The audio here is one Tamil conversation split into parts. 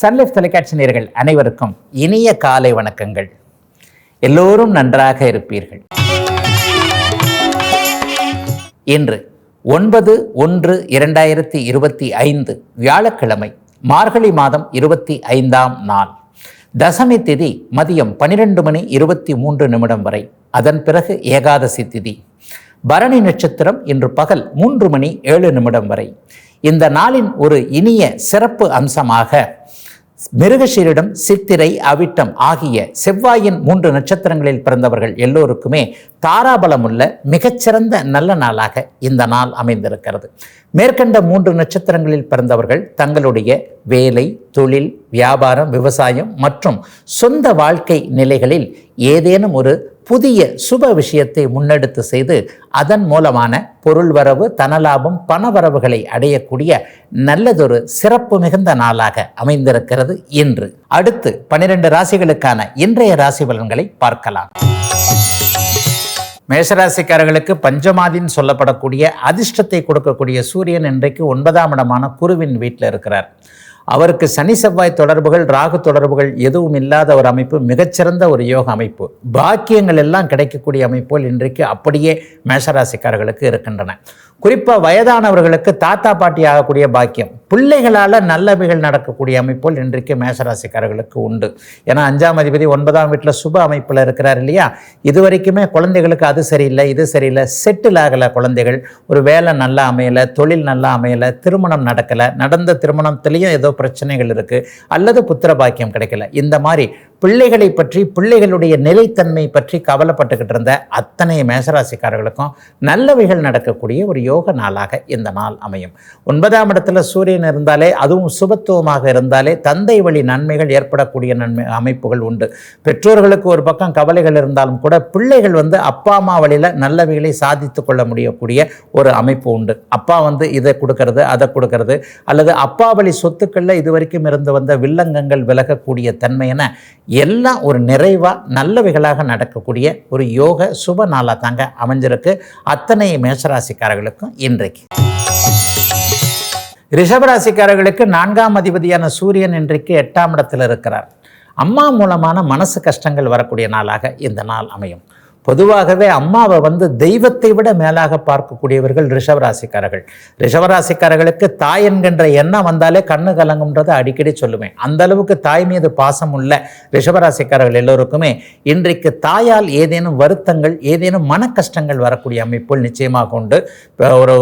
சன்லைஃப் தொலைக்காட்சி நேர்கள் அனைவருக்கும் இனிய காலை வணக்கங்கள். எல்லோரும் நன்றாக இருப்பீர்கள். இன்று ஒன்பது ஒன்று இரண்டாயிரத்தி இருபத்தி ஐந்து வியாழக்கிழமை மார்கழி மாதம் இருபத்தி ஐந்தாம் நாள். தசமி திதி மதியம் பனிரெண்டு மணி இருபத்தி மூன்று நிமிடம் வரை அதன் பிறகு ஏகாதசி திதி. பரணி நட்சத்திரம் இன்று பகல் மூன்று மணி ஏழு நிமிடம் வரை. இந்த நாளின் ஒரு இனிய சிறப்பு அம்சமாக மிருகஷீரிடம் சித்திரை அவிட்டம் ஆகிய செவ்வாயின் மூன்று நட்சத்திரங்களில் பிறந்தவர்கள் எல்லோருக்குமே தாராபலமுள்ள மிகச்சிறந்த நல்ல நாளாக இந்த நாள் அமைந்திருக்கிறது. மேற்கண்ட மூன்று நட்சத்திரங்களில் பிறந்தவர்கள் தங்களுடைய வேலை தொழில் வியாபாரம் விவசாயம் மற்றும் சொந்த வாழ்க்கை நிலைகளில் ஏதேனும் ஒரு புதிய சுப விஷயத்தை முன்னெடுத்து செய்து அதன் மூலமான பொருள் வரவு தனலாபம் பணவரவுகளை அடையக்கூடிய நல்லதொரு சிறப்பு மிகுந்த நாளாக அமைந்திருக்கிறது இன்று. அடுத்து பனிரெண்டு ராசிகளுக்கான இன்றைய ராசி பலன்களை பார்க்கலாம். மேஷராசிக்காரர்களுக்கு பஞ்சமாதின்னு சொல்லப்படக்கூடிய அதிர்ஷ்டத்தை கொடுக்கக்கூடிய சூரியன் இன்றைக்கு ஒன்பதாம் இடமான குருவின் வீட்டில் இருக்கிறார். அவருக்கு சனி செவ்வாய் தொடர்புகள் ராகு தொடர்புகள் எதுவும் இல்லாத ஒரு அமைப்பு மிகச்சிறந்த ஒரு யோக அமைப்பு. பாக்கியங்கள் எல்லாம் கிடைக்கக்கூடிய அமைப்புகள் இன்றைக்கு அப்படியே மேஷராசிக்காரர்களுக்கு இருக்கின்றன. குறிப்பாக வயதானவர்களுக்கு தாத்தா பாட்டி ஆகக்கூடிய பாக்கியம். பிள்ளைகளால் நல்லவைகள் நடக்கக்கூடிய அமைப்புகள் இன்றைக்கு மேசராசிக்காரர்களுக்கு உண்டு. ஏன்னா அஞ்சாம் அதிபதி ஒன்பதாம் வீட்டில் சுப அமைப்பில் இருக்கிறார் இல்லையா? இது வரைக்குமே குழந்தைகளுக்கு அது சரியில்லை இது சரியில்லை செட்டில் ஆகலை குழந்தைகள். ஒரு வேலை நல்லா அமையலை தொழில் நல்லா அமையலை திருமணம் நடக்கலை நடந்த திருமணத்துலேயும் ஏதோ பிரச்சனைகள் இருக்குது அல்லது புத்திர பாக்கியம் கிடைக்கல. இந்த மாதிரி பிள்ளைகளை பற்றி பிள்ளைகளுடைய நிலைத்தன்மை பற்றி கவலைப்பட்டுக்கிட்டு இருந்த அத்தனை மேசராசிக்காரர்களுக்கும் நல்லவைகள் நடக்கக்கூடிய ஒரு யோக நாளாக இந்த நாள் அமையும். ஒன்பதாம் இடத்துல சூரியன் இருந்தாலே அதுவும் சுபத்துவமாக இருந்தாலே தந்தை வழி நன்மைகள் ஏற்படக்கூடிய நன்மை அமைப்புகள் உண்டு. பெற்றோர்களுக்கு ஒரு பக்கம் கவலைகள் இருந்தாலும் கூட பிள்ளைகள் வந்து அப்பா அம்மா வழியில் நல்லவைகளை சாதித்து கொள்ள முடியக்கூடிய ஒரு அமைப்பு உண்டு. அப்பா வந்து இதை கொடுக்கறது அதை கொடுக்கறது அல்லது அப்பா வழி சொத்துக்களில் இது வரைக்கும் இருந்து வந்த வில்லங்கங்கள் விலகக்கூடிய தன்மை என எல்லாம் ஒரு நிறைவாக நல்லவைகளாக நடக்கக்கூடிய ஒரு யோக சுப நாளாக தாங்க அமைஞ்சிருக்கு. அத்தனை மேஷராசிக்காரர்களுக்கும் இன்றைக்கு. ரிஷபராசிக்காரர்களுக்கு நான்காம் அதிபதியான சூரியன் இன்றைக்கு எட்டாம் இடத்தில் இருக்கிறார். அம்மா மூலமான மனசு கஷ்டங்கள் வரக்கூடிய நாளாக இந்த நாள் அமையும். பொதுவாகவே அம்மாவை வந்து தெய்வத்தை விட மேலாக பார்க்கக்கூடியவர்கள் ரிஷவராசிக்காரர்கள். ரிஷவராசிக்காரர்களுக்கு தாய் என்கின்ற எண்ணம் வந்தாலே கண்ணு கலங்கும்ன்றதை அடிக்கடி சொல்லுவேன். அந்த அளவுக்கு தாய் மீது பாசம் உள்ள ரிஷவராசிக்காரர்கள் எல்லோருக்குமே இன்றைக்கு தாயால் ஏதேனும் வருத்தங்கள் ஏதேனும் மன கஷ்டங்கள் வரக்கூடிய அமைப்புகள் நிச்சயமாக உண்டு. இப்போ ஒரு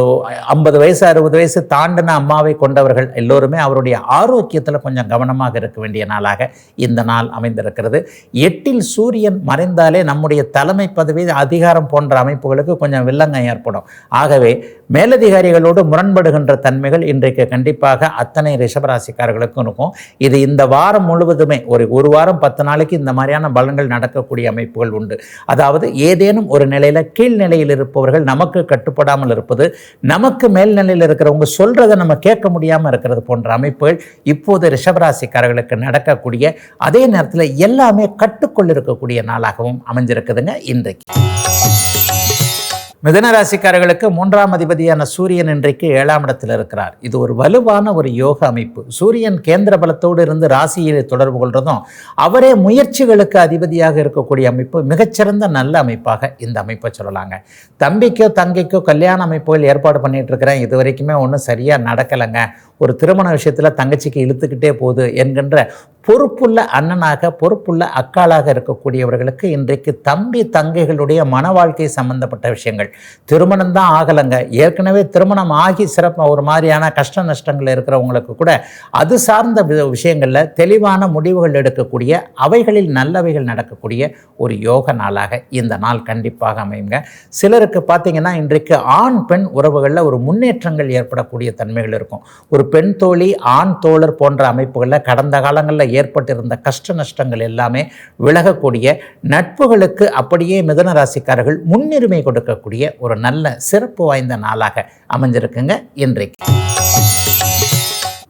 ஐம்பது வயசு அறுபது வயசு தாண்டின அம்மாவை கொண்டவர்கள் எல்லோருமே அவருடைய ஆரோக்கியத்தில் கொஞ்சம் கவனமாக இருக்க வேண்டிய நாளாக இந்த நாள் அமைந்திருக்கிறது. எட்டில் சூரியன் மறைந்தாலே நம்முடைய தலைமை பதவி அதிகாரம் போன்ற அமைப்புகளுக்கு கொஞ்சம் வில்லங்கம் ஏற்படும். ஆகவே மேலதிகாரிகளோடு முரண்படுகின்ற தன்மைகள் இன்றைக்கு கண்டிப்பாக அத்தனை ரிஷபராசிக்காரர்களுக்கும் இருக்கும். இது இந்த வாரம் முழுவதுமே ஒரு ஒரு வாரம் பத்து நாளைக்கு இந்த மாதிரியான பலன்கள் நடக்கக்கூடிய அமைப்புகள் உண்டு. அதாவது ஏதேனும் ஒரு நிலையில் கீழ்நிலையில் இருப்பவர்கள் நமக்கு கட்டுப்படாமல் இருப்பது நமக்கு மேல்நிலையில் இருக்கிறவங்க சொல்கிறத நம்ம கேட்க முடியாமல் இருக்கிறது போன்ற அமைப்புகள் இப்போது ரிஷபராசிக்காரர்களுக்கு நடக்கக்கூடிய அதே நேரத்தில் எல்லாமே கட்டுக்குள் இருக்கக்கூடிய நாளாகவும் அமைஞ்சிருக்குதுங்க. இன்றைக்கு. மிதன ராசிக்காரர்களுக்கு மூன்றாம் அதிபதியான சூரியன் இன்றைக்கு ஏழாம் இடத்தில் இருக்கிறார். இது ஒரு வலுவான ஒரு யோக அமைப்பு. சூரியன் கேந்திர பலத்தோடு இருந்து ராசியிலே தொடர்பு கொள்றதும் அவரே முயற்சிகளுக்கு அதிபதியாக இருக்கக்கூடிய அமைப்பு மிகச்சிறந்த நல்ல அமைப்பாக இந்த அமைப்பை சொல்லலாங்க. தம்பிக்கோ தங்கைக்கோ கல்யாண அமைப்புகள் ஏற்பாடு பண்ணிட்டு இருக்கிறேன். இது வரைக்குமே ஒன்றும் சரியாக நடக்கலைங்க. ஒரு திருமண விஷயத்தில் தங்கச்சிக்கு இழுத்துக்கிட்டே போகுது என்கின்ற பொறுப்புள்ள அண்ணனாக பொறுப்புள்ள அக்காளாக இருக்கக்கூடியவர்களுக்கு இன்றைக்கு தம்பி தங்கைகளுடைய மன வாழ்க்கை சம்பந்தப்பட்ட விஷயங்கள். திருமணம் தான் ஆகலைங்க. ஏற்கனவே திருமணம் ஆகி சிறப்பு ஒரு மாதிரியான கஷ்ட நஷ்டங்கள் இருக்கிறவங்களுக்கு கூட அது சார்ந்த வி- விஷயங்களில் தெளிவான முடிவுகள் எடுக்கக்கூடிய அவைகளில் நல்லவைகள் நடக்கக்கூடிய ஒரு யோக நாளாக இந்த நாள் கண்டிப்பாக அமையுங்க. சிலருக்கு பார்த்தீங்கன்னா இன்றைக்கு ஆண் பெண் உறவுகளில் ஒரு முன்னேற்றங்கள் ஏற்படக்கூடிய தன்மைகள் இருக்கும். ஒரு பெண் தோழி ஆண் தோழர் போன்ற அமைப்புகளில் கடந்த காலங்களில் ஏற்பட்டிருந்த கஷ்ட நஷ்டங்கள் எல்லாமே விலகக்கூடிய நட்புகளுக்கு அப்படியே மிதன ராசிக்காரர்கள் முன்னுரிமை கொடுக்கக்கூடிய ஒரு நல்ல சிறப்பு வாய்ந்த நாளாக அமைஞ்சிருக்குங்க இன்றைக்கு.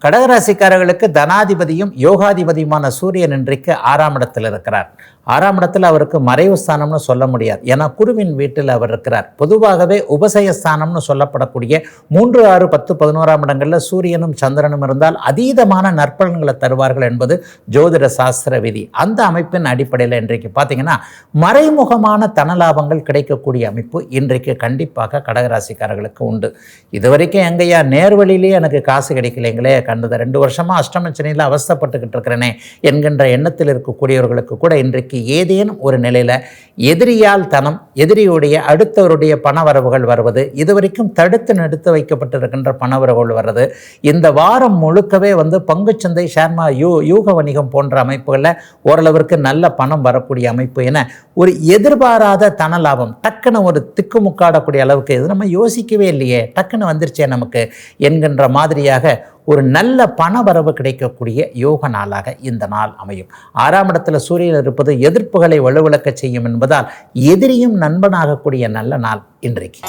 கடகராசிக்காரர்களுக்கு தனாதிபதியும் யோகாதிபதியுமான சூரியன் இன்றைக்கு ஆறாம் இடத்தில் இருக்கிறார். ஆறாம் இடத்தில் அவருக்கு மறைவு ஸ்தானம்னு சொல்ல முடியாது. ஏன்னா குருவின் வீட்டில் அவர் இருக்கிறார். பொதுவாகவே உபசய ஸ்தானம்னு சொல்லப்படக்கூடிய மூன்று ஆறு பத்து பதினோராம் இடங்களில் சூரியனும் சந்திரனும் இருந்தால் அதீதமான நற்பலன்களை தருவார்கள் என்பது ஜோதிட சாஸ்திர விதி. அந்த அமைப்பின் அடிப்படையில் இன்றைக்கு பார்த்தீங்கன்னா மறைமுகமான தனலாபங்கள் கிடைக்கக்கூடிய அமைப்பு இன்றைக்கு கண்டிப்பாக கடகராசிக்காரர்களுக்கு உண்டு. இதுவரைக்கும் எங்கய்யா நேர்வழியிலேயே எனக்கு காசு கிடைக்கலைங்களே கண்டது ரெண்டு வருஷமாக அஷ்டமச்சனையில் அவஸ்தப்பட்டுக்கிட்டு இருக்கிறேனே என்கின்ற எண்ணத்தில் இருக்கக்கூடியவர்களுக்கு கூட இன்றைக்கு ஏதேனும் ஒரு நிலையில் எதிரியால் தனம் எதிரியுடைய அடுத்தவருடைய பணவரவுகள் வருவது இதுவரைக்கும் தடுத்து நிறுத்த வைக்கப்பட்டிருக்கின்ற பணவரவுகள் வர்றது இந்த வாரம் முழுக்கவே வந்து பங்குச்சந்தை ஷேர்மா யூ யூக வணிகம் போன்ற அமைப்புகளில் ஓரளவிற்கு நல்ல பணம் வரக்கூடிய அமைப்பு என ஒரு எதிர்பாராத தன லாபம் டக்குன்னு ஒரு திக்குமுக்காடக்கூடிய அளவுக்கு இது நம்ம யோசிக்கவே இல்லையே டக்குன்னு வந்துருச்சே நமக்கு என்கின்ற மாதிரியாக ஒரு நல்ல பண வரவு கிடைக்கக்கூடிய யோக நாளாக இந்த நாள் அமையும். ஆறாம் இடத்துல சூரியன் இருப்பது எதிர்ப்புகளை வலுவிழக்க செய்யும் என்பதால் எதிரியும் நண்பனாகக்கூடிய நல்ல நாள் இன்றைக்கு.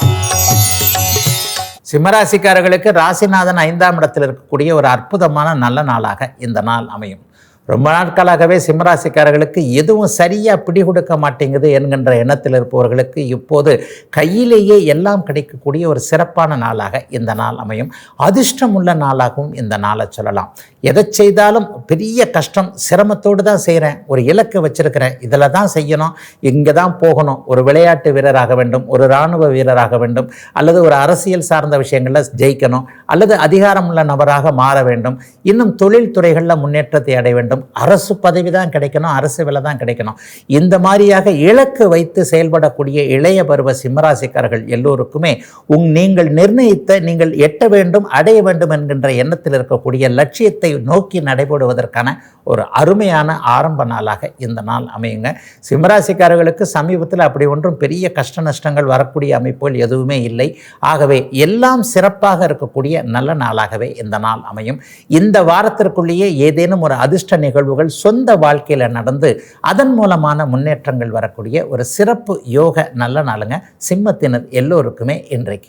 சிம்மராசிக்காரர்களுக்கு ராசிநாதன் ஐந்தாம் இடத்தில் இருக்கக்கூடிய ஒரு அற்புதமான நல்ல நாளாக இந்த நாள் அமையும். ரொம்ப நாட்களாகவே சிம்மராசிக்காரர்களுக்கு எதுவும் சரியாக பிடி கொடுக்க மாட்டேங்குது என்கின்ற எண்ணத்தில் இருப்பவர்களுக்கு இப்போது கையிலேயே எல்லாம் கிடைக்கக்கூடிய ஒரு சிறப்பான நாளாக இந்த நாள் அமையும். அதிர்ஷ்டம் உள்ள நாளாகவும் இந்த நாளை சொல்லலாம். எதை செய்தாலும் பெரிய கஷ்டம் சிரமத்தோடு தான் செய்கிறேன் ஒரு இலக்கு வச்சுருக்கிறேன் இதில் தான் செய்யணும் இங்கே தான் போகணும் ஒரு விளையாட்டு வீரராக வேண்டும் ஒரு இராணுவ வீரராக வேண்டும் அல்லது ஒரு அரசியல் சார்ந்த விஷயங்களில் ஜெயிக்கணும் அல்லது அதிகாரமுள்ள நபராக மாற வேண்டும். இன்னும் தொழில் துறைகளில் முன்னேற்றத்தை அடைய வேண்டும். அரசு பதவி தான் கிடைக்கணும் அரசு விலை தான் கிடைக்கணும். இந்த மாதிரியாக இலக்கு வைத்து செயல்படக்கூடிய இளைய பருவ சிம்மராசிக்காரர்கள் எல்லோருக்குமே உங் நீங்கள் நிர்ணயித்த நீங்கள் எட்ட வேண்டும் அடைய வேண்டும் என்கின்ற எண்ணத்தில் இருக்கக்கூடிய லட்சியத்தை நோக்கி நடைபெறுவதற்கான ஒரு அருமையான ஆரம்ப நாளாக இந்த நாள் அமையுங்க. சிம்மராசிக்காரர்களுக்கு சமீபத்தில் அப்படி ஒன்றும் பெரிய கஷ்ட நஷ்டங்கள் வரக்கூடிய அமைப்புகள் எதுவுமே இல்லை. ஆகவே எல்லாம் சிறப்பாக இருக்கக்கூடிய நல்ல நாளாகவே இந்த நாள் அமையும். இந்த வாரத்திற்குள்ளேயே ஏதேனும் ஒரு அதிர்ஷ்ட நிகழ்வுகள் சொந்த வாழ்க்கையில் நடந்து அதன் மூலமான முன்னேற்றங்கள் வரக்கூடிய ஒரு சிறப்பு யோக நல்ல நாளுங்க. சிம்மத்தினர் எல்லோருக்குமே இன்றைக்கு.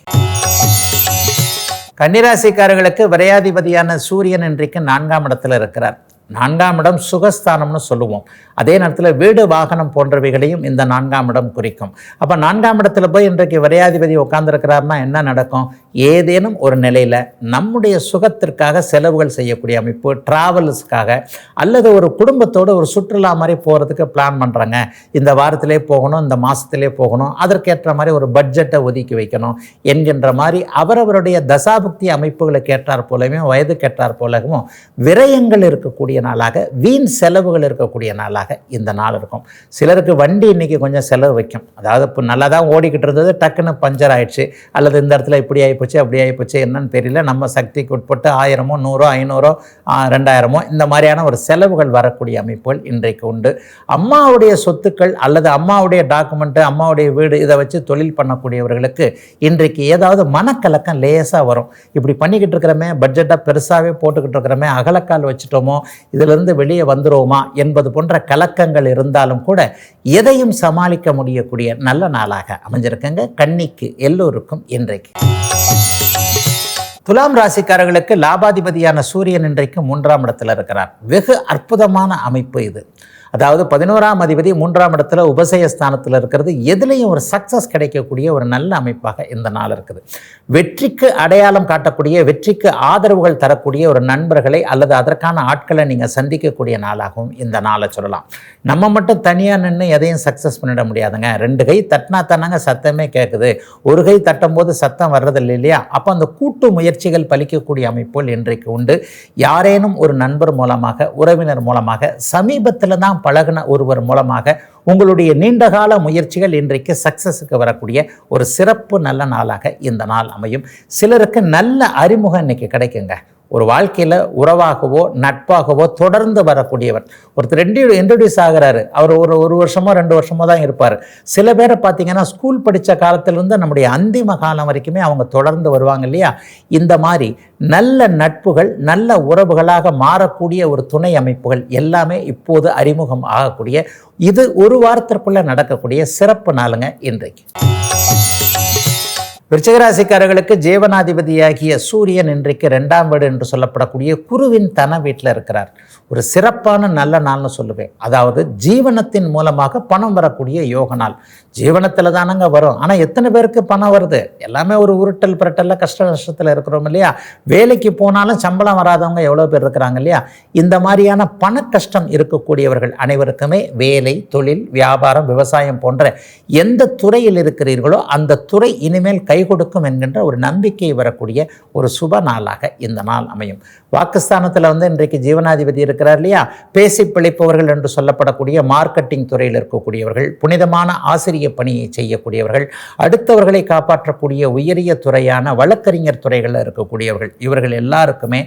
கன்னிராசிக்காரர்களுக்கு விரையாதிபதியான சூரியன் இன்றைக்கு நான்காம் இடத்துல இருக்கிறார். நான்காம் இடம் சுகஸ்தானம்னு சொல்லுவோம். அதே நேரத்தில் வீடு வாகனம் போன்றவைகளையும் இந்த நான்காம் இடம் குறிக்கும். அப்போ நான்காம் இடத்துல போய் இன்றைக்கு விரையாதிபதி உட்கார்ந்துருக்கிறாருன்னா என்ன நடக்கும்? ஏதேனும் ஒரு நிலையில் நம்முடைய சுகத்திற்காக செலவுகள் செய்யக்கூடிய அமைப்பு ட்ராவல்ஸ்க்காக அல்லது ஒரு குடும்பத்தோடு ஒரு சுற்றுலா மாதிரி போகிறதுக்கு பிளான் பண்ணுறாங்க இந்த வாரத்திலே போகணும் இந்த மாதத்திலே போகணும் அதற்கேற்ற மாதிரி ஒரு பட்ஜெட்டை ஒதுக்கி வைக்கணும் என்கின்ற மாதிரி அவரவருடைய தசாபக்தி அமைப்புகளுக்கு ஏற்றார் போலவும் வயதுக்கு ஏற்றார் போலவும் விரயங்கள் இருக்கக்கூடிய நாளாக வீண் செலவுகள் இருக்கக்கூடிய நாளாக இந்த நாள் இருக்கும். சிலருக்கு வண்டி இன்னைக்கு கொஞ்சம் செலவு வைக்கும். அதாவது இப்போ நல்லா தான் ஓடிக்கிட்டு இருந்தது டக்குன்னு பஞ்சர் ஆயிடுச்சு அல்லது இந்த இடத்துல இப்படி போச்சு அப்படி ஆகிப்போச்சு என்னன்னு தெரியல. நம்ம சக்திக்கு உட்பட்டு ஆயிரமோ நூறோ ஐநூறோ ரெண்டாயிரமோ இந்த மாதிரியான ஒரு செலவுகள் வரக்கூடிய அமைப்புகள் இன்றைக்கு உண்டு. அம்மாவுடைய சொத்துக்கள் அல்லது அம்மாவுடைய டாக்குமெண்ட்டு அம்மாவுடைய வீடு இதை வச்சு தொழில் பண்ணக்கூடியவர்களுக்கு இன்றைக்கு ஏதாவது மனக்கலக்கம் லேசாக வரும். இப்படி பண்ணிக்கிட்டு இருக்கிறோமே பட்ஜெட்டாக பெருசாகவே போட்டுக்கிட்டு இருக்கிறோமே அகலக்கால் வச்சுட்டோமோ இதிலிருந்து வெளியே வந்துடுவோமா என்பது போன்ற கலக்கங்கள் இருந்தாலும் கூட எதையும் சமாளிக்க முடியக்கூடிய நல்ல நாளாக அமைஞ்சிருக்குங்க. கன்னிக்கு எல்லோருக்கும் இன்றைக்கு. துலாம் ராசிக்காரர்களுக்கு லாபாதிபதியான சூரியன் இன்றைக்கு மூன்றாம் இடத்துல இருக்கிறார். வெகு அற்புதமான அமைப்பு இது. அதாவது பதினோராம் அதிபதி மூன்றாம் இடத்துல உபசயஸ்தானத்தில் இருக்கிறது எதுலேயும் ஒரு சக்ஸஸ் கிடைக்கக்கூடிய ஒரு நல்ல அமைப்பாக இந்த நாள் இருக்குது. வெற்றிக்கு அடையாளம் காட்டக்கூடிய வெற்றிக்கு ஆதரவுகள் தரக்கூடிய ஒரு நண்பர்களை அல்லது அதற்கான ஆட்களை நீங்கள் சந்திக்கக்கூடிய நாளாகவும் இந்த நாளை சொல்லலாம். நம்ம மட்டும் தனியாக நின்று எதையும் சக்ஸஸ் பண்ணிட முடியாதுங்க. ரெண்டு கை தட்டினா தானாங்க சத்தமே கேட்குது ஒரு கை தட்டும் போது சத்தம் வர்றதில்லை இல்லையா? அப்போ அந்த கூட்டு முயற்சிகள் பலிக்கக்கூடிய அமைப்புகள் இன்றைக்கு உண்டு. யாரேனும் ஒரு நண்பர் மூலமாக உறவினர் மூலமாக சமீபத்தில் தான் பழகின ஒருவர் மூலமாக உங்களுடைய நீண்டகால முயற்சிகள் இன்றைக்கு சக்ஸஸுக்கு வரக்கூடிய ஒரு சிறப்பு நல்ல நாளாக இந்த நாள் அமையும். சிலருக்கு நல்ல அறிமுகம் இன்றைக்கி கிடைக்குங்க. ஒரு வாழ்க்கையில் உறவாகவோ நட்பாகவோ தொடர்ந்து வரக்கூடியவர் ஒருத்தர் ரெண்டு இன்ட்ரடியூஸ் ஆகிறாரு. அவர் ஒரு ஒரு வருஷமோ ரெண்டு வருஷமோ தான் இருப்பார். சில பேரை பார்த்தீங்கன்னா ஸ்கூல் படித்த காலத்திலிருந்து நம்முடைய அந்திம காலம் வரைக்குமே அவங்க தொடர்ந்து வருவாங்க இல்லையா? இந்த மாதிரி நல்ல நட்புகள் நல்ல உறவுகளாக மாறக்கூடிய ஒரு துணை அமைப்புகள் எல்லாமே இப்போது அறிமுகம் ஆகக்கூடிய இது ஒரு வாரத்திற்குள்ளே நடக்கக்கூடிய சிறப்பு நாளுங்க இன்றைக்கு. விருச்சகராசிக்காரர்களுக்கு ஜீவனாதிபதியாகிய சூரியன் இன்றைக்கு ரெண்டாம் வீடு என்று சொல்லப்படக்கூடிய குருவின் தன வீட்டில் இருக்கிறார். ஒரு சிறப்பான நல்ல நாள்னு சொல்லுவேன். அதாவது ஜீவனத்தின் மூலமாக பணம் வரக்கூடிய யோக நாள். ஜீவனத்தில் தானங்க வரும். ஆனால் எத்தனை பேருக்கு பணம் வருது? எல்லாமே ஒரு உருட்டல் புரட்டல்ல கஷ்ட நஷ்டத்தில் இருக்கிறோம் இல்லையா? வேலைக்கு போனாலும் சம்பளம் வராதவங்க எவ்வளோ பேர் இருக்கிறாங்க இல்லையா? இந்த மாதிரியான பண கஷ்டம் இருக்கக்கூடியவர்கள் அனைவருக்குமே வேலை தொழில் வியாபாரம் விவசாயம் போன்ற எந்த துறையில் இருக்கிறீர்களோ அந்த துறை இனிமேல் கை கொடுக்கும் என்கின்ற ஒரு நம்பிக்கை வரக்கூடிய ஒரு சுப நாளாக இந்த நாள் அமையும். வாக்குஸ்தானத்தில் வந்து இன்றைக்கு ஜீவனாதிபதி இருக்கிறார் இல்லையா? பேசி பிழைப்பவர்கள் என்று சொல்லப்படக்கூடிய மார்க்கெட்டிங் துறையில் இருக்கக்கூடியவர்கள் புனிதமான ஆசிரிய பணியை செய்யக்கூடியவர்கள் அடுத்தவர்களை காப்பாற்றக்கூடிய உயரிய துறையான வழக்கறிஞர் துறைகளில் இருக்கக்கூடியவர்கள் இவர்கள் எல்லாருக்குமே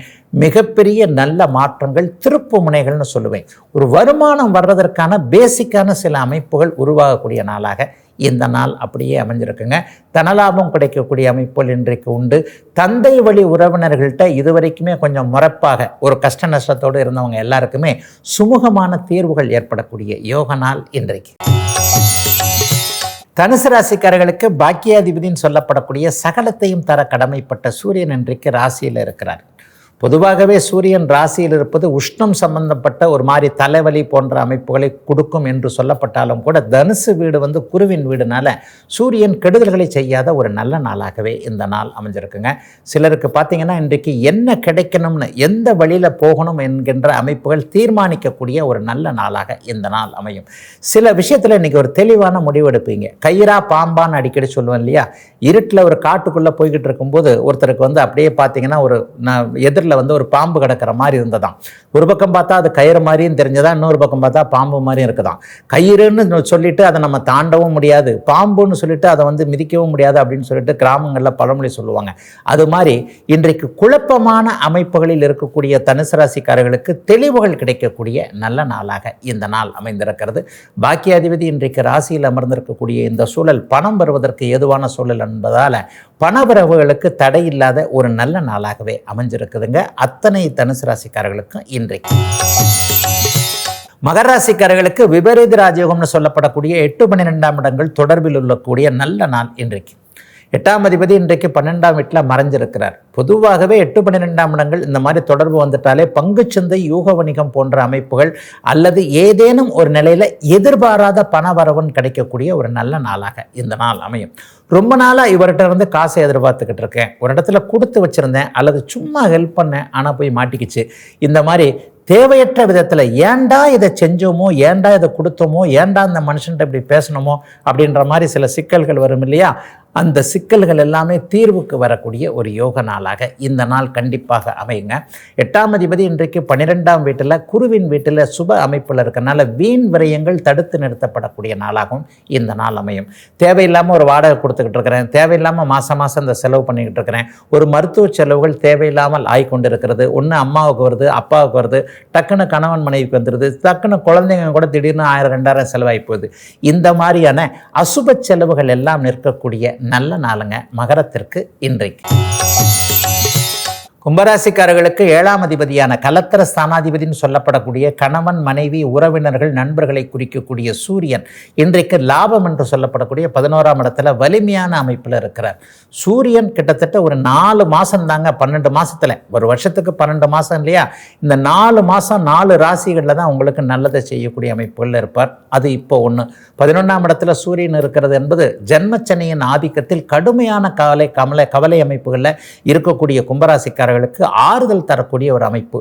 மிகப்பெரிய நல்ல மாற்றங்கள் திருப்பு முனைகள்னு சொல்லுவேன். ஒரு வருமானம் வர்றதற்கான பேசிக்கான சில அமைப்புகள் உருவாகக்கூடிய நாளாக இந்த நாள் அப்படியே அமைஞ்சிருக்குங்க. தனலாபம் கிடைக்கக்கூடிய அமைப்புகள் இன்றைக்கு உண்டு. தந்தை வழி உறவினர்கள்ட்ட இதுவரைக்குமே கொஞ்சம் முறப்பாக ஒரு கஷ்ட நஷ்டத்தோடு இருந்தவங்க எல்லாருக்குமே சுமூகமான தீர்வுகள் ஏற்படக்கூடிய யோக நாள் இன்றைக்கு. தனுசு ராசிக்காரர்களுக்கு பாக்கியாதிபதினு சொல்லப்படக்கூடிய சகலத்தையும் தர கடமைப்பட்ட சூரியன் இன்றைக்கு ராசியில் இருக்கிறார். பொதுவாகவே சூரியன் ராசியில் இருப்பது உஷ்ணம் சம்பந்தப்பட்ட ஒரு மாதிரி தலைவலி போன்ற அமைப்புகளை கொடுக்கும் என்று சொல்லப்பட்டாலும் கூட தனுசு வீடு வந்து குருவின் வீடுனால சூரியன் கெடுதல்களை செய்யாத ஒரு நல்ல நாளாகவே இந்த நாள் அமைஞ்சிருக்குங்க. சிலருக்கு பார்த்தீங்கன்னா இன்றைக்கு என்ன கிடைக்கணும்னு எந்த வழியில் போகணும் என்கின்ற அமைப்புகள் தீர்மானிக்கக்கூடிய ஒரு நல்ல நாளாக இந்த நாள் அமையும். சில விஷயத்தில் இன்றைக்கி ஒரு தெளிவான முடிவு எடுப்பீங்க. கயிறா பாம்பான்னு அடிக்கடி சொல்லுவேன் இல்லையா? இருட்டில் ஒரு காட்டுக்குள்ளே போய்கிட்டு இருக்கும்போது ஒருத்தருக்கு வந்து அப்படியே பார்த்தீங்கன்னா ஒரு நான் எதிர் கயிறில் வந்து ஒரு பாம்பு கிடக்கிற மாதிரி இருந்ததாம். ஒரு பக்கம் பார்த்தா அது கயிறு மாதிரியும் தெரிஞ்சதா இன்னொரு பக்கம் பார்த்தா பாம்பு மாதிரியும் இருக்குதாம். கயிறுன்னு சொல்லிட்டு அதை நம்ம தாண்டவும் முடியாது. பாம்புன்னு சொல்லிட்டு அதை வந்து மிதிக்கவும் முடியாது அப்படின்னு சொல்லிட்டு கிராமங்களில் பழமொழி சொல்லுவாங்க. அது மாதிரி இன்றைக்கு குழப்பமான அமைப்புகளில் இருக்கக்கூடிய தனுசு ராசிக்காரர்களுக்கு தெளிவுகள் கிடைக்கக்கூடிய நல்ல நாளாக இந்த நாள் அமைந்திருக்கிறது. பாக்கியாதிபதி இன்றைக்கு ராசியில் அமர்ந்திருக்கக்கூடிய இந்த சூழல் பணம் வருவதற்கு ஏதுவான சூழல் என்பதால் பணவரவுகளுக்கு தடை இல்லாத ஒரு நல்ல நாளாகவே அமைஞ்சிருக்குதுங்க. அத்தனை தனுசு ராசிக்காரர்களுக்கும் இன்றைக்கு. மகர ராசிக்காரர்களுக்கு விபரீத ராஜயோகம்னு சொல்லப்படக்கூடிய எட்டு பன்னிரெண்டாம் இடங்கள் தொடர்பில் உள்ளக்கூடிய நல்ல நாள் இன்றைக்கு. எட்டாம் அதிபதி இன்றைக்கு பன்னெண்டாம் வீட்டில் மறைஞ்சிருக்கிறார். பொதுவாகவே எட்டு பன்னிரெண்டாம் இடங்கள் இந்த மாதிரி தொடர்பு வந்துட்டாலே பங்குச்சந்தை யூக வணிகம் போன்ற அமைப்புகள் அல்லது ஏதேனும் ஒரு நிலையில் எதிர்பாராத பண வரவன் கிடைக்கக்கூடிய ஒரு நல்ல நாளாக இந்த நாள் அமையும். ரொம்ப நாளாக இவர்கிட்ட இருந்து காசை எதிர்பார்த்துக்கிட்டு இருக்கேன். ஒரு இடத்துல கொடுத்து வச்சுருந்தேன் அல்லது சும்மா ஹெல்ப் பண்ணேன் ஆனால் போய் மாட்டிக்கிச்சு. இந்த மாதிரி தேவையற்ற விதத்தில் ஏன்டா இதை செஞ்சோமோ ஏன்டா இதை கொடுத்தோமோ ஏன்டா இந்த மனுஷன்ட்ட இப்படி பேசணுமோ அப்படின்ற மாதிரி சில சிக்கல்கள் வரும் இல்லையா? அந்த சிக்கல்கள் எல்லாமே தீர்வுக்கு வரக்கூடிய ஒரு யோக நாளாக இந்த நாள் கண்டிப்பாக அமையுங்க. எட்டாம் அதிபதி இன்றைக்கு பன்னிரெண்டாம் வீட்டில் குருவின் வீட்டில் சுப அமைப்பில் இருக்கனால வீண் விரயங்கள் தடுத்து நிறுத்தப்படக்கூடிய நாளாகவும் இந்த நாள் அமையும். தேவையில்லாமல் ஒரு வாடகை கொடுத்துக்கிட்டு இருக்கிறேன். தேவையில்லாமல் மாதம் மாதம் இந்த செலவு பண்ணிக்கிட்டு இருக்கிறேன். ஒரு மருத்துவ செலவுகள் தேவையில்லாமல் ஆய்கொண்டு இருக்கிறது ஒன்று அம்மாவுக்கு வருது அப்பாவுக்கு வருது டக்குன்னு கணவன் மனைவிக்கு வந்துடுது டக்குன்னு குழந்தைங்க கூட திடீர்னு ஆயிரம் ரெண்டாயிரம் செலவாகி போகுது. இந்த மாதிரியான அசுப செலவுகள் எல்லாம் நிற்கக்கூடிய நல்ல நாளுங்க மகரத்திற்கு இன்றைக்கு. கும்பராசிக்காரர்களுக்கு ஏழாம் அதிபதியான கலத்தர ஸ்தானாதிபதினு சொல்லப்படக்கூடிய கணவன் மனைவி உறவினர்கள் நண்பர்களை குறிக்கக்கூடிய சூரியன் இன்றைக்கு லாபம் என்று சொல்லப்படக்கூடிய பதினோராம் இடத்துல வலிமையான அமைப்பில் இருக்கிறார். சூரியன் கிட்டத்தட்ட ஒரு நாலு மாதம் தாங்க பன்னெண்டு மாதத்தில் ஒரு வருஷத்துக்கு பன்னெண்டு மாதம் இல்லையா? இந்த நாலு மாதம் நாலு ராசிகளில் தான் உங்களுக்கு நல்லதை செய்யக்கூடிய அமைப்புகளில் இருப்பார். அது இப்போ ஒன்று பதினொன்றாம் இடத்துல சூரியன் இருக்கிறது என்பது ஜென்மச்சனையின் ஆதிக்கத்தில் கடுமையான கவலை கமலை கவலை அமைப்புகளில் இருக்கக்கூடிய கும்பராசிக்காரர்கள் சொந்தக்காரர்களுக்கு ஆறுதல் தரக்கூடிய ஒரு அமைப்பு.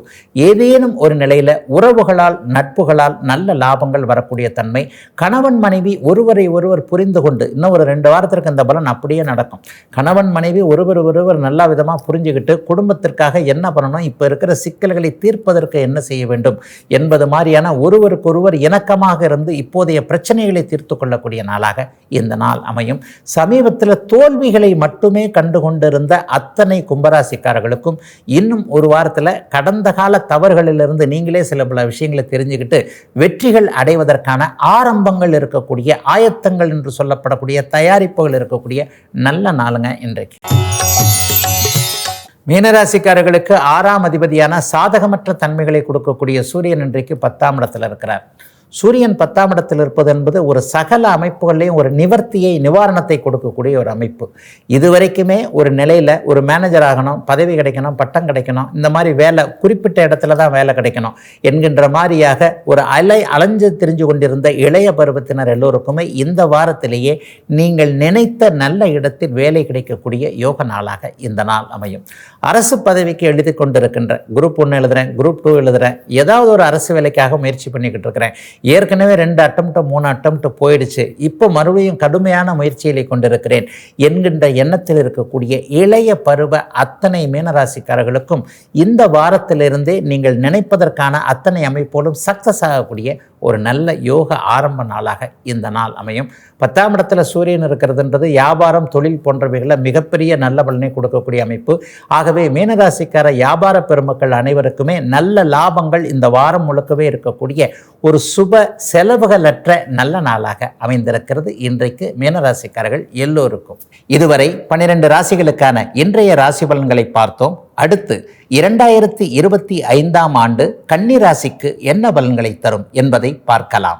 ஏதேனும் ஒரு நிலையில் உறவுகளால் நட்புகளால் நல்ல லாபங்கள் வரக்கூடிய தன்மை கணவன் மனைவி ஒருவரை ஒருவர் புரிந்து கொண்டு இன்னும் ஒரு ரெண்டு வாரத்திற்கு இந்த பலன் அப்படியே நடக்கும். கணவன் மனைவி ஒருவர் ஒருவர் நல்ல விதமாக புரிஞ்சுக்கிட்டு குடும்பத்திற்காக என்ன பண்ணணும்? இப்போ இருக்கிற சிக்கல்களை தீர்ப்பதற்கு என்ன செய்ய வேண்டும்? என்பது மாதிரியான ஒருவருக்கொருவர் இணக்கமாக இருந்து இப்போதைய பிரச்சனைகளை தீர்த்து கொள்ளக்கூடிய நாளாக இந்த நாள் அமையும். சமீபத்தில் தோல்விகளை மட்டுமே கண்டு கொண்டிருந்த அத்தனை கும்பராசிக்காரர்களுக்கும் இன்னும் ஒரு வாரத்தில் கடந்த கால தவறுகளிலிருந்து நீங்களே சில பல விஷயங்களை தெரிஞ்சுக்கிட்டு வெற்றிகள் அடைவதற்கான ஆரம்பங்கள் இருக்கக்கூடிய ஆயத்தங்கள் என்று சொல்லப்படக்கூடிய தயாரிப்புகள் இருக்கக்கூடிய நல்ல நாளுங்க இன்றைக்கு. மீனராசிக்காரர்களுக்கு ஆறாம் அதிபதியான சாதகமற்ற தன்மைகளை கொடுக்கக்கூடிய சூரியன் இன்றைக்கு பத்தாம் இடத்துல இருக்கிறார். சூரியன் பத்தாம் இடத்தில் இருப்பது என்பது ஒரு சகல அமைப்புகளையும் ஒரு நிவர்த்தியை நிவாரணத்தை கொடுக்கக்கூடிய ஒரு அமைப்பு. இதுவரைக்குமே ஒரு நிலையில் ஒரு மேனேஜர் ஆகணும் பதவி கிடைக்கணும் பட்டம் கிடைக்கணும் இந்த மாதிரி வேலை குறிப்பிட்ட இடத்துல தான் வேலை கிடைக்கணும் என்கின்ற மாதிரியாக ஒரு அலை அலைஞ்சு தெரிஞ்சு கொண்டிருந்த இளைய பருவத்தினர் எல்லோருக்குமே இந்த வாரத்திலேயே நீங்கள் நினைத்த நல்ல இடத்தில் வேலை கிடைக்கக்கூடிய யோக நாளாக இந்த நாள் அமையும். அரசு பதவிக்கு எழுதி கொண்டிருக்கின்ற குரூப் ஒன்று எழுதுகிறேன் குரூப் டூ எழுதுகிறேன் ஏதாவது ஒரு அரசு வேலைக்காக முயற்சி பண்ணிக்கிட்டு இருக்கிறேன். ஏற்கனவே ரெண்டு அட்டம்ட்டு மூணு அட்டம்ட்டு போயிடுச்சு. இப்போ மறுபடியும் கடுமையான முயற்சிகளை கொண்டிருக்கிறேன். என்கின்ற எண்ணத்தில் இருக்கக்கூடிய இளைய பருவ அத்தனை மீனராசிக்காரர்களுக்கும் இந்த வாரத்திலிருந்தே நீங்கள் நினைப்பதற்கான அத்தனை அமைப்போலும் சக்சஸ் ஆகக்கூடிய ஒரு நல்ல யோக ஆரம்ப நாளாக இந்த நாள் அமையும். பத்தாம் இடத்துல சூரியன் இருக்கிறதுன்றது வியாபாரம் தொழில் போன்றவைகளில் மிகப்பெரிய நல்ல பலனை கொடுக்கக்கூடிய அமைப்பு. ஆகவே மீனராசிக்கார வியாபார பெருமக்கள் அனைவருக்குமே நல்ல லாபங்கள் இந்த வாரம் முழுக்கவே இருக்கக்கூடிய ஒரு சுப செலவுகளற்ற நல்ல நாளாக அமைந்திருக்கிறது. இன்றைக்கு மீனராசிக்காரர்கள் எல்லோருக்கும். இதுவரை பன்னிரண்டு ராசிகளுக்கான இன்றைய ராசி பலன்களை பார்த்தோம். அடுத்து இரண்டாயிரத்தி இருபத்தி ஐந்தாம் ஆண்டு கன்னிராசிக்கு என்ன பலன்களை தரும் என்பதை பார்க்கலாம்.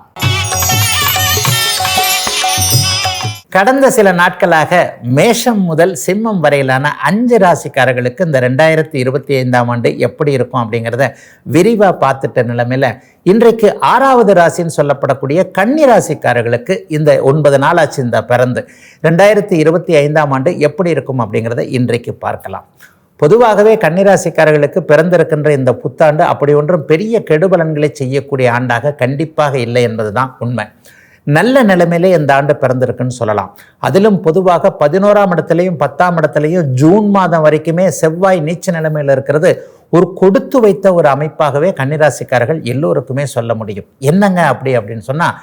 கடந்த சில நாட்களாக மேஷம் முதல் சிம்மம் வரையிலான அஞ்சு ராசிக்காரர்களுக்கு இந்த ரெண்டாயிரத்தி இருபத்தி ஐந்தாம் ஆண்டு எப்படி இருக்கும் அப்படிங்கிறத விரிவாக பார்த்துட்ட நிலைமையில் இன்றைக்கு ஆறாவது ராசின்னு சொல்லப்படக்கூடிய கன்னி ராசிக்காரர்களுக்கு இந்த ஒன்பது நாளாச்சு இந்த பிறந்து. ரெண்டாயிரத்தி இருபத்தி ஐந்தாம் ஆண்டு எப்படி இருக்கும் அப்படிங்கிறத இன்றைக்கு பார்க்கலாம். பொதுவாகவே கன்னிராசிக்காரர்களுக்கு பிறந்திருக்கின்ற இந்த புத்தாண்டு அப்படி ஒன்றும் பெரிய கெடுபலன்களை செய்யக்கூடிய ஆண்டாக கண்டிப்பாக இல்லை என்பதுதான் உண்மை. நல்ல நிலைமையிலே இந்த ஆண்டு பிறந்திருக்குன்னு சொல்லலாம். அதிலும் பொதுவாக பதினோராம் இடத்துலையும் பத்தாம் இடத்துலையும் ஜூன் மாதம் வரைக்குமே செவ்வாய் நீச்ச நிலைமையில் இருக்கிறது. ஒரு கொடுத்து வைத்த ஒரு அமைப்பாகவே கன்னிராசிக்காரர்கள் எல்லோருக்குமே சொல்ல முடியும். என்னங்க அப்படி அப்படின்னு சொன்னால்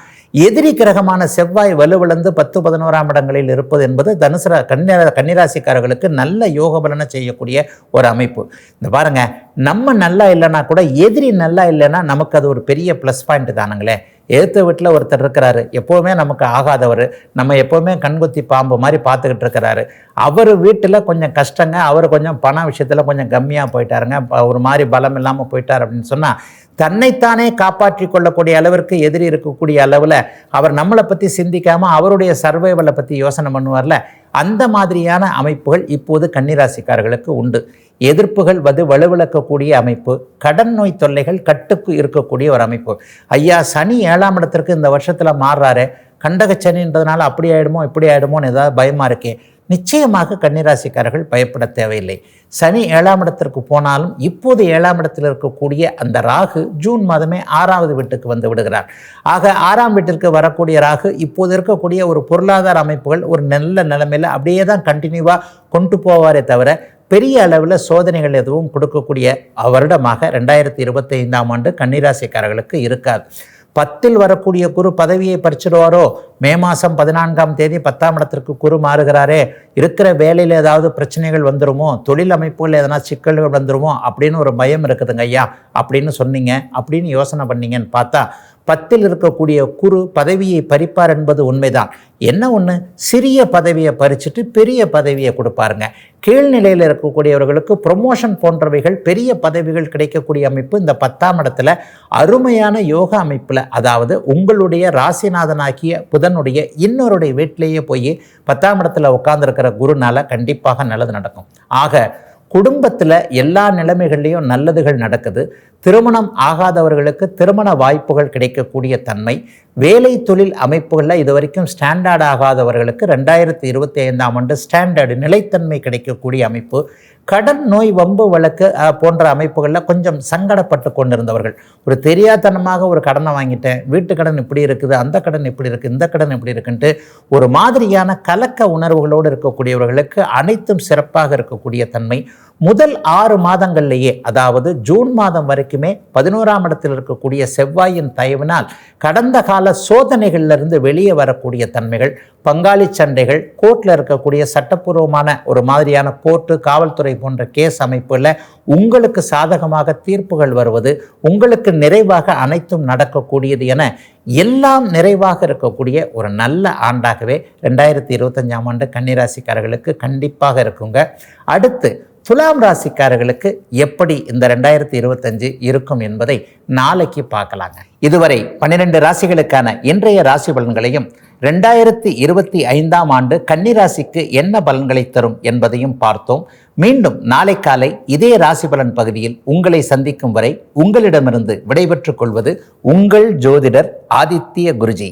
எதிரி கிரகமான செவ்வாய் வலுவிழந்து பத்து பதினோராம் இடங்களில் இருப்பது என்பது தனுசு கன்னிரா கன்னிராசிக்காரர்களுக்கு நல்ல யோக பலனை செய்யக்கூடிய ஒரு அமைப்பு. இந்த பாருங்க நம்ம நல்லா இல்லைன்னா கூட எதிரி நல்லா இல்லைன்னா நமக்கு அது ஒரு பெரிய ப்ளஸ் பாயிண்ட் தானுங்களே. ஏற்ற வீட்டில் ஒருத்தர் இருக்கிறாரு எப்போவுமே நமக்கு ஆகாதவர் நம்ம எப்போவுமே கண்குத்தி பாம்பு மாதிரி பார்த்துக்கிட்டு இருக்கிறாரு. அவர் வீட்டில் கொஞ்சம் கஷ்டங்க அவர் கொஞ்சம் பண விஷயத்தில் கொஞ்சம் கம்மியாக போயிட்டாருங்க ஒரு மாதிரி பலம் இல்லாமல் போயிட்டார் அப்படின்னு சொன்னால் தன்னைத்தானே காப்பாற்றி கொள்ளக்கூடிய அளவிற்கு எதிரி இருக்கக்கூடிய அளவில் அவர் நம்மளை பற்றி சிந்திக்காமல் அவருடைய சர்வைவலை பற்றி யோசனை பண்ணுவார்ல அந்த மாதிரியான அமைப்புகள் இப்போது கன்னிராசிக்காரர்களுக்கு உண்டு. எதிர்ப்புகள் வது வலுவிழக்கக்கூடிய அமைப்பு கடன் நோய் தொல்லைகள் கட்டுக்கு இருக்கக்கூடிய ஒரு அமைப்பு. ஐயா சனி ஏழாம் இடத்திற்கு இந்த வருஷத்தில் மாறுறாரு. கண்டக சனின்றதுனால அப்படி ஆயிடுமோ இப்படி ஆயிடுமோன்னு ஏதாவது பயமாக இருக்கேன் நிச்சயமாக கன்னிராசிக்காரர்கள் பயப்பட தேவையில்லை. சனி ஏழாம் இடத்திற்கு போனாலும் இப்போது ஏழாம் இடத்தில் இருக்கக்கூடிய அந்த ராகு ஜூன் மாதமே ஆறாவது வீட்டுக்கு வந்து விடுகிறார். ஆக ஆறாம் வீட்டிற்கு வரக்கூடிய ராகு இப்போது இருக்கக்கூடிய ஒரு பொருளாதார அமைப்புகள் ஒரு நல்ல நிலைமையில் அப்படியே தான் கண்டினியூவாக கொண்டு போவாரே தவிர பெரிய அளவில் சோதனைகள் எதுவும் கொடுக்கக்கூடிய வருடமாக ரெண்டாயிரத்தி இருபத்தைந்தாம் ஆண்டு கன்னிராசிக்காரர்களுக்கு இருக்காது. பத்தில் வரக்கூடிய குரு பதவியை பறிச்சிடுவாரோ? மே மாதம் பதினான்காம் தேதி பத்தாம் இடத்திற்கு குரு மாறுகிறாரே. இருக்கிற வேலையில் ஏதாவது பிரச்சனைகள் வந்துருமோ? தொழில் அமைப்புகள் எதனா சிக்கல்கள் வந்துருமோ? அப்படின்னு ஒரு பயம் இருக்குதுங்க ஐயா. அப்படின்னு சொன்னீங்க. அப்படின்னு யோசனை பண்ணீங்கன்னு பார்த்தா பத்தில் இருக்கக்கூடிய குரு பதவியை பறிப்பார் என்பது உண்மைதான். என்ன ஒன்று சிறிய பதவியை பறிச்சுட்டு பெரிய பதவியை கொடுப்பாருங்க. கீழ்நிலையில் இருக்கக்கூடியவர்களுக்கு ப்ரொமோஷன் போன்றவைகள் பெரிய பதவிகள் கிடைக்கக்கூடிய அமைப்பு இந்த பத்தாம் இடத்துல அருமையான யோகா அமைப்பில் அதாவது உங்களுடைய ராசிநாதனாகிய புதனுடைய இன்னொருடைய வீட்டிலேயே போய் பத்தாம் இடத்துல உட்காந்துருக்கிற குருனால கண்டிப்பாக நல்லது நடக்கும். ஆக குடும்பத்தில் எல்லா நிலைமைகள்லேயும் நல்லதுகள் நடக்குது. திருமணம் ஆகாதவர்களுக்கு திருமண வாய்ப்புகள் கிடைக்கக்கூடிய தன்மை வேலை தொழில் அமைப்புகளில் இது வரைக்கும் ஸ்டாண்டர்ட் ஆகாதவர்களுக்கு ரெண்டாயிரத்தி இருபத்தி ஐந்தாம் ஆண்டு ஸ்டாண்டர்டு நிலைத்தன்மை கிடைக்கக்கூடிய அமைப்பு கடன் நோய் வம்பு வழக்கு போன்ற அமைப்புகளில் கொஞ்சம் சங்கடப்பட்டு கொண்டிருந்தவர்கள். ஒரு தெரியாதனமாக ஒரு கடனை வாங்கிட்டேன் வீட்டு கடன் இப்படி இருக்குது அந்த கடன் இப்படி இருக்குது இந்த கடன் இப்படி இருக்குன்ட்டு ஒரு மாதிரியான கலக்க உணர்வுகளோடு இருக்கக்கூடியவர்களுக்கு அனைத்தும் சிறப்பாக இருக்கக்கூடிய தன்மை. முதல் ஆறு மாதங்கள்லேயே அதாவது ஜூன் மாதம் வரைக்கும் வரைக்குமே பதினோராம் இடத்தில் இருக்கக்கூடிய செவ்வாயின் தயவினால் கடந்த கால சோதனைகளிலிருந்து வெளியே வரக்கூடிய தன்மைகள் பங்காளி சண்டைகள் கோர்ட்டில் இருக்கக்கூடிய சட்டப்பூர்வமான ஒரு மாதிரியான கோர்ட்டு காவல்துறை போன்ற கேஸ் அமைப்பில் உங்களுக்கு சாதகமாக தீர்ப்புகள் வருவது உங்களுக்கு நிறைவாக அனைத்தும் நடக்கக்கூடியது என எல்லாம் நிறைவாக இருக்கக்கூடிய ஒரு நல்ல ஆண்டாகவே ரெண்டாயிரத்தி இருபத்தஞ்சாம் ஆண்டு கன்னிராசிக்காரர்களுக்கு கண்டிப்பாக இருக்குங்க. அடுத்து துலாம் ராசிக்காரர்களுக்கு எப்படி இந்த ரெண்டாயிரத்தி இருபத்தஞ்சு இருக்கும் என்பதை நாளைக்கு பார்க்கலாங்க. இதுவரை பன்னிரெண்டு ராசிகளுக்கான இன்றைய ராசி பலன்களையும் ரெண்டாயிரத்தி இருபத்தி ஐந்தாம் ஆண்டு கன்னிராசிக்கு என்ன பலன்களை தரும் என்பதையும் பார்த்தோம். மீண்டும் நாளை காலை இதே ராசி பலன் பகுதியில் உங்களை சந்திக்கும் வரை உங்களிடமிருந்து விடைபெற்றுக் கொள்வது உங்கள் ஜோதிடர் ஆதித்ய குருஜி.